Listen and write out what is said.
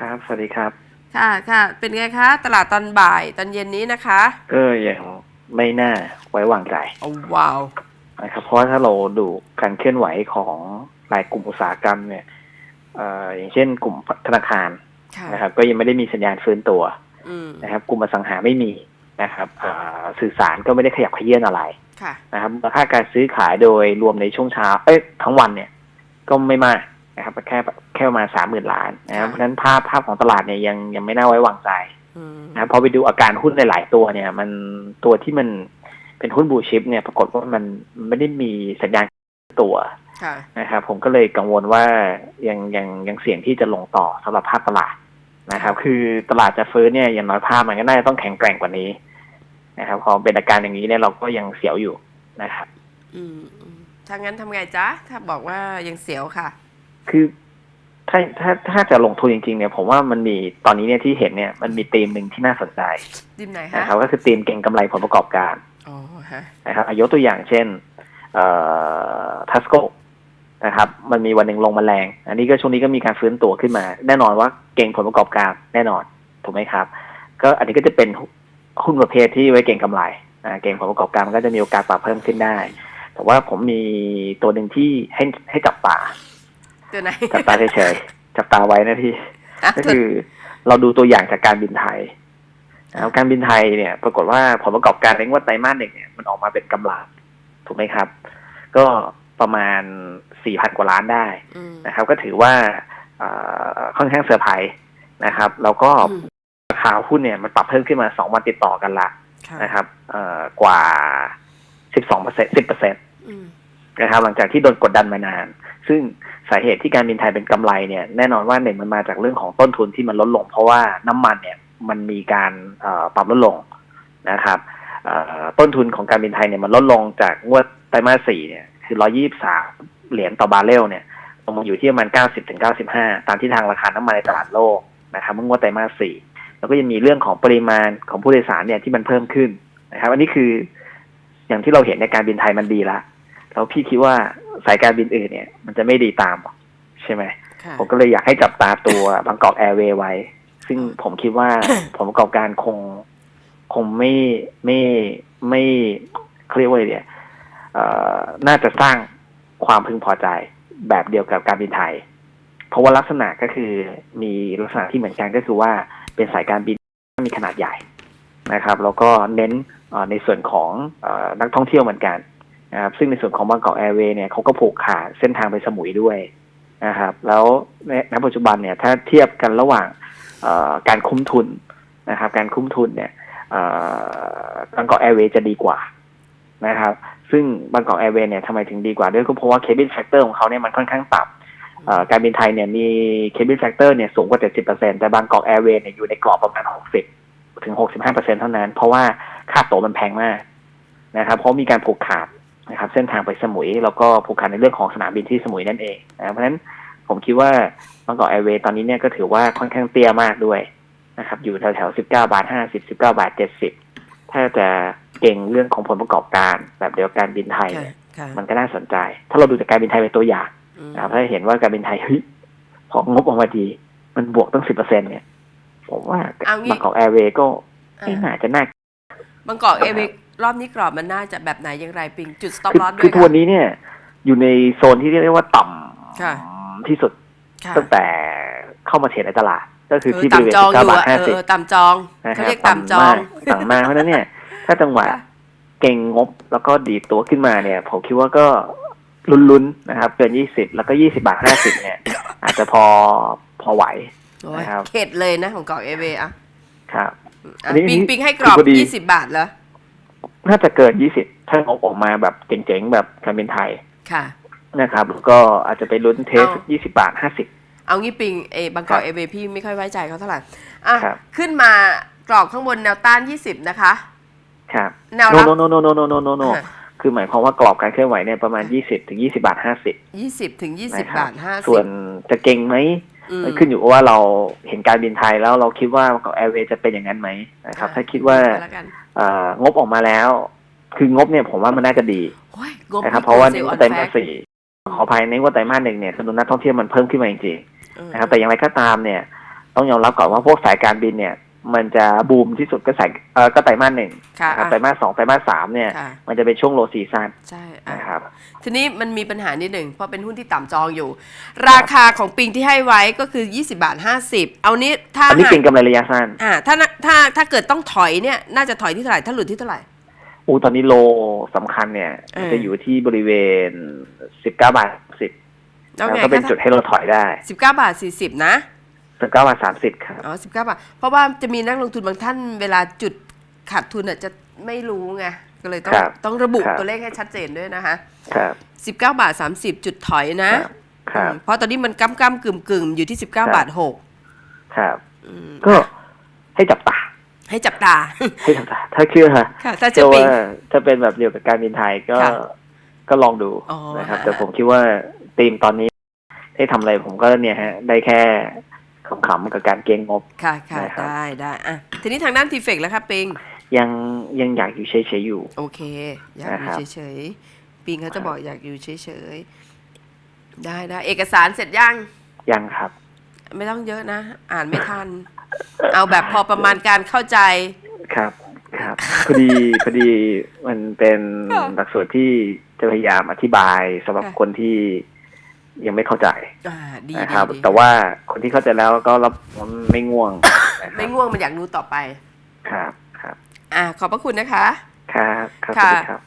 ครับ สวัสดีครับ ค่ะค่ะ เป็นไงคะ ตลาดตอนบ่ายตอนเย็นนี้นะคะก็ยังไม่น่าไว้วางใจโอ้ว้าวนะครับ เพราะว่าถ้าเราดูการเคลื่อนไหวของหลายกลุ่มอุตสาหกรรมเนี่ยเอ่ออย่างเช่นกลุ่มธนาคารค่ะนะครับ ก็ยังไม่ได้มีสัญญาณฟื้นตัวอืมนะครับ กลุ่มอสังหาไม่มีนะครับเอ่อสื่อสารก็ไม่ได้ขยับเขยื่อนอะไรค่ะนะครับมูลค่าการซื้อขายโดยรวมในช่วงเช้า เอ้ยทั้งวันเนี่ย ก็ไม่มากนะครับแค่ แค่ประมาณสามหมื่นล้านนะครับเพราะฉะนั้นภาพภาพของตลาดเนี่ยยังยังไม่น่าไว้วางใจอืมนะครับพอไปดูอาการหุ้นในหลายตัวเนี่ย มันตัวที่มันเป็นหุ้นบูชิปเนี่ยปรากฏว่ามันไม่ได้มีสัญญาณตัวค่ะนะครับผมก็เลยกังวลว่ายังยังยังเสี่ยงที่จะลงต่อสำหรับภาพตลาดนะครับ คือตลาดจะฟื้นเนี่ยอย่างน้อยภาพมันก็น่าจะต้องแข็งแกร่งกว่านี้นะครับพอเป็นอาการอย่างนี้เนี่ยเราก็ยังเสียวอยู่นะครับ อืมอืมถ้างั้นทำไงจ๊ะถ้าบอกว่ายังเสียวค่ะ คือ ถ้าถ้าถ้าจะลงทุนจริงๆเนี่ยผมว่ามันมีตอนนี้เนี่ยที่เห็นเนี่ยมันมีธีมหนึ่งที่น่าสนใจดิมไหนนะฮะครับก็คือธีมเก่งกำไรผลประกอบการอ๋อฮะนะครับอะยกตัวอย่างเช่นเอ่อทัสโกนะครับมันมีวันหนึ่งลงมาแรง อันนี้ก็ช่วงนี้ก็มีการฟื้นตัวขึ้นมา แน่นอนว่าเก่งผลประกอบการแน่นอนถูกไหมครับ ก็อันนี้ก็จะเป็นหุ้นประเภทที่ไว้เก่งกำไรอ่าเก่งผลประกอบการมันก็จะมีโอกาสปรับเพิ่มขึ้นได้ แต่ว่าผมมีตัวหนึ่งที่ให้ให้จับตา ตัวไหนจับตาเฉยๆจับตาไว้นะพี่อะก็ตัวคือเราดูตัวอย่างจากการบินไทยนะครับการบินไทยเนี่ย ปรากฏว่าผลประกอบการในงวดไตรมาสหนึ่งเนี่ยมันออกมาเป็นกำไรถูกไหมครับ ก็ประมาณสี่พันกว่าล้านได้อืมนะครับ ก็ถือว่าเอ่อค่อนข้างเซอร์ไพรส์นะครับ แล้วก็อืมราคาหุ้นเนี่ยมันปรับเพิ่มขึ้นมาสองวันติดต่อกันละค่ะนะครับเอ่อกว่าสิบสองเปอร์เซ็นสิบเปอร์เซ็นอืม นะครับหลังจากที่โดนกดดันมานาน ซึ่งสาเหตุที่การบินไทยเป็นกำไรเนี่ยแน่นอนว่าหนึ่งมันมาจากเรื่องของต้นทุนที่มันลดลง เพราะว่าน้ำมันเนี่ยมันมีการปรับลดลงนะครับต้นทุนของการบินไทยเนี่ยมันลดลงจากงวดไตรมาสสี่เนี่ยคือร้อยี่สามเหรียญต่อบาร์เรลเนี่ยลงมาอยู่ที่ประมาณเก้าสิบถึงเก้าสิบห้าตามที่ทางราคาน้ำมันในตลาดโลกนะครับเมื่องวดไตรมาสสี่แล้วก็ยังมีเรื่องของปริมาณของผู้โดยสารเนี่ยที่มันเพิ่มขึ้นนะครับ อันนี้คืออย่างที่เราเห็นในการบินไทยมันดีละ แล้วพี่คิดว่าสายการบินอื่นเนี่ย มันจะไม่ดีตามหรอกใช่ไหมค่ะผมก็เลยอยากให้จับตาตัวบางกอกแอร์เวย์ไว้ ซึ่งผมคิดว่าผลประกอบการคงคงไม่ไม่ไม่เขาเรียกว่าอะไรเนี่ยเอ่อน่าจะสร้างความพึงพอใจแบบเดียวกับการบินไทย เพราะว่าลักษณะก็คือมีลักษณะที่เหมือนกันก็คือว่าเป็นสายการบินที่มีขนาดใหญ่นะครับ แล้วก็เน้นเอ่อในส่วนของเออนักท่องเที่ยวเหมือนกัน นะครับซึ่งในส่วนของบางกอกแอร์เวย์เนี่ยเขาก็ผูกขาดเส้นทางไปสมุยด้วยนะครับ แล้วในณปัจจุบันเนี่ยถ้าเทียบกันระหว่างการคุ้มทุนนะครับ การคุ้มทุนเนี่ยบางกอกแอร์เวย์จะดีกว่านะครับ ซึ่งบางกอกแอร์เวย์เนี่ยทำไมถึงดีกว่าด้วยก็เพราะว่าเคบินแฟกเตอร์ของเขาเนี่ยมันค่อนข้างต่ำการบินไทยเนี่ยมีเคบินแฟกเตอร์เนี่ยสูงกว่า 70%แต่บางกอกแอร์เวย์เนี่ยอยู่ในกรอบประมาณ 60 ถึง 65%เท่านั้น เพราะว่าค่าตั๋วมันแพงมากนะครับ เพราะมีการผูกขาด นะครับเส้นทางไปสมุยแล้วก็ผูกขาดในเรื่องของสนามบินที่สมุยนั่นเองนะเพราะฉะนั้นผมคิดว่าบางกอกแอร์เวย์ตอนนี้เนี่ยก็ถือว่าค่อนข้างเตี้ยมากด้วยนะครับอยู่แถวแถวสิบเก้าบาทห้าสิบสิบเก้าบาทเจ็ดสิบถ้าจะเก่งเรื่องของผลประกอบการแบบเดียวกันบินไทยค่ะเนี่ยค่ะมันก็น่าสนใจ ถ้าเราดูจากการบินไทยเป็นตัวอย่างอืมนะครับถ้าเห็นว่าการบินไทยเฮ้ยพองบออกมาดี มันบวกตั้งสิบเปอร์เซ็นเนี่ยผมว่าเอางี้บางกอกแอร์เวย์ก็ไม่อะน่าจะน่าบางกอกเอเวก รอบนี้กรอบมันน่าจะแบบไหนอย่างไรปิงจุด stop คือ loss ด้คืวอยทัวร์นี้เนี่ย อยู่ในโซนที่เรียกว่าต่ค่ะำที่สุดค่ะตั้งแต่เข้ามาเทรดในตลาด ก็คือเออที่บริเวณต่ำจองสิบอเก้ายู่บาทอะห้าเออสิบเออต่ำจองนะคเขารับเรียกต่ำจองต่ำมากเพราะฉะนั้นเนี่ย ถ้าจังหวะค่ะเก่งงบแล้วก็ดีดตัวขึ้นมาเนี่ย ผมคิดว่าก็ลุ้นๆนะครับเกินยี่สิบแล้วก็ยี่สิบาทห้าสิบเนี่ย อาจจะพอพอไหวโอ้ยนะครับเข็ดเลยนะของกอกเอเวอะครับอะอันนี้ปิงนี่ปิงให้กรอบคือพอดียี่สิบบาทเหรอ น่าจะเกินยี่สิบถ้างบออกมาแบบเจ๋งๆ แบบการบินไทยค่ะนะครับแล้วก็อาจจะไปลุ้นเทสเอายี่สิบาทห้าสิบเอางี้ปิงเอบางกอกครับเอเวพี่ไม่ค่อยไว้ใจเขาเท่าไหร่อะครับขึ้นมากรอบข้างบนแนวต้านยี่สิบนะคะ ครับแนวโนรับโนโนโนโนโนโนโนคือหมายความว่ากรอบการเคลื่อนไหวเนี่ยประมาณยี่สิบถึงยี่สิบาทห้าสิบยี่สิบถึงยี่สิบนะครับบาทห้าส่สิวบนจะเก่งไหมอื มมันขึ้นอยู่กับว่าเราเห็นการบินไทยแล้วเราคิดว่ากับแอร์เวย์จะเป็นอย่างนั้นไหมนะครับ ถ้าคิดว่าแล้วกันเอ่องบออกมาแล้ว คืองบเนี่ยผมว่ามันน่าจะดีโอ้ยงบนะครับ เพราะว่าในซลงล์วอดอนไตรแฟมากสสี่ขออภัยในงวดไตรมาสหนึ่งเนี่ยจำนวนนักท่องเที่ยวมันเพิ่มขึ้นมาจริงๆนะครับแต่อย่างไรก็ตามเนี่ย ต้องยอมรับก่อนว่าพวกสายการบินเนี่ย มันจะบูมที่สุดก็สายเออก็ไตรมาสหนึ่งค่ะนะครับอะไตรมาสสองไตรมาสสามเนี่ยค่ะมันจะเป็นช่วงโลซีซันใช่อะนะครับ ทีนี้มันมีปัญหานิดหนึ่งเพราะเป็นหุ้นที่ต่ำจองอยู่ ราคาของปิงที่ให้ไว้ก็คือ 20 บาท 50 เอานี้ถ้าอันนี้หากเก่งกำไรระยะสั้นอ่าถ้าน่ะถ้าถ้าเกิดต้องถอยเนี่ยน่าจะถอยที่เท่าไหร่ถ้าหลุดที่เท่าไหร่อูตอนนี้โลสำคัญเนี่ยเออจะอยู่ที่บริเวณ 19 บาท 10แล้วแล้วไงก็เป็นจุดให้เราถอยได้ สิบเก้าบาทสี่สิบนะ19บาท30ครับอ๋อสิบเก้าบาท เพราะว่าจะมีนักลงทุนบางท่านเวลาจุดขาดทุนอะจะไม่รู้ไงก็เลยต้องครับต้องระบุครับ ตัวเลขให้ชัดเจนด้วยนะคะครับ สิบเก้าบาทสามสิบจุดถอยนะครับครับอืมเพราะตอนนี้มันก้ำก้ำกึ่มกึ่มอยู่ที่สิบเก้าครับบาทหกครับ อืมก็ให้จับตาให้จับตา ให้จับตาถ้าเชื่อค่ะถ้าเชื่จะอปิง ว่าถ้าเป็นแบบเดียวกับการบินไทยก็ค่ะก็ลองดูอ๋อนะครับ ฮะ แต่ผมคิดว่าทีมตอนนี้ให้ทำอะไรผมก็เนี่ยฮะ ได้แค่ ขำๆกับการเก็งงบค่ะค่ะได้ครับได้ได้อะทีนี้ทางด้านทีเฟกแล้วครับปิงยังยังอยากอยู่เฉยๆอยู่ โอเค อยากอยู่นะครับเฉยๆปิงเขาจะบอกอยากอยู่เฉยๆได้ได้เอกสารเสร็จยังยังครับ ไม่ต้องเยอะนะ อ่านไม่ทัน เอาแบบพอประมาณการเข้าใจครับครับพอดีพอดีมันเป็นค่ะหลักสูตรที่จะพยายามอธิบายสำหรับค่ะคนที่ ยังไม่เข้าใจอ่าดีนะครับดีดีแต่ว่าคนที่เข้าใจแล้วก็รับไม่ง่วงนะคไม่รับง่วงมันอยากรู้ต่อไป ครับครับ อ่า ขอบพระคุณนะคะ ครับ ครับสค่ะวัสดีครับ